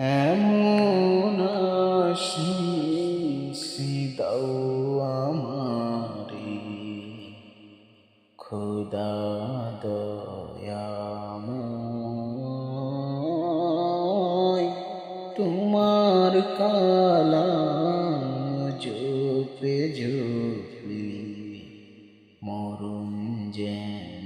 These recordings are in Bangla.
এমন আশিস দাও আমারে। খোদা দয়াময় তোমার কালাম জপে জপে মরণ যেন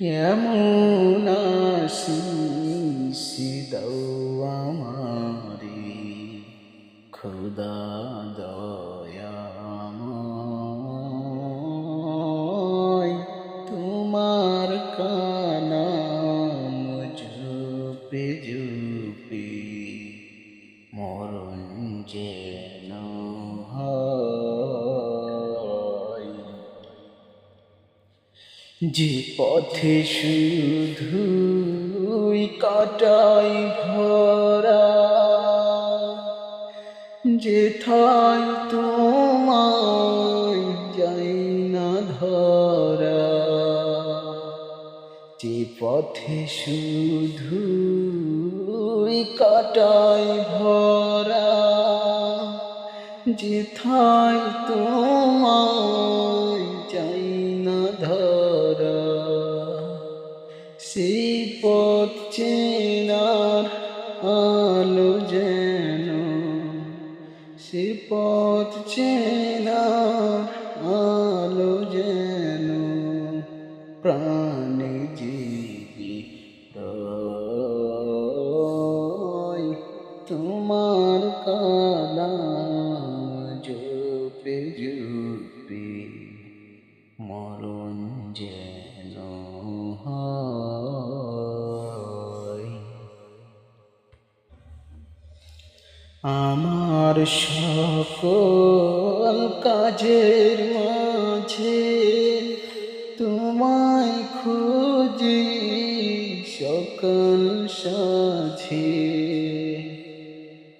এমন আশিস দাও আমারে খুদা দয়াময় তোমার কানাম জুপে জুপে মরণ যেন যে পথে শুধুই কাটাই ভরা। যেথায় তোমায় যাই না ধরা। যে পথে শুধুই কাটাই ভরা। যেথায় তোমায় সেই চেনার আলো যেন সে পথ চেনার আলো যেন, প্রাণে জীবি তোমার কালাম জপে জপে মরণ হয়। আমার সকল কাজের মাঝে তোমায় খুঁজি সকল সাঝে।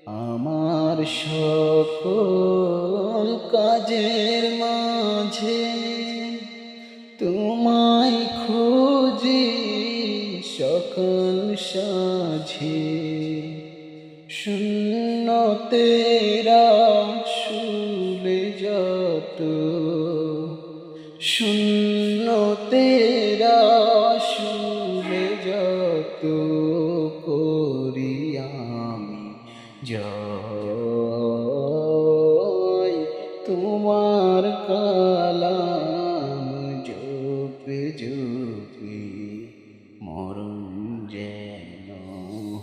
আমার সকল কাজের মাঝে সাঝে শূন্য তেরা শুলে যত শূন্য তেরা শুলে যত করি আমি জয়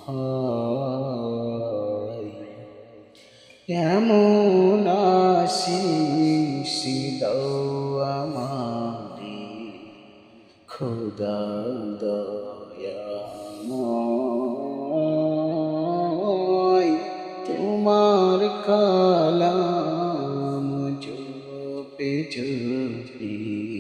হয়। কেমন আশিস দাও আমারে খোদা দয়াময়। তোমার কালাম জপে জপে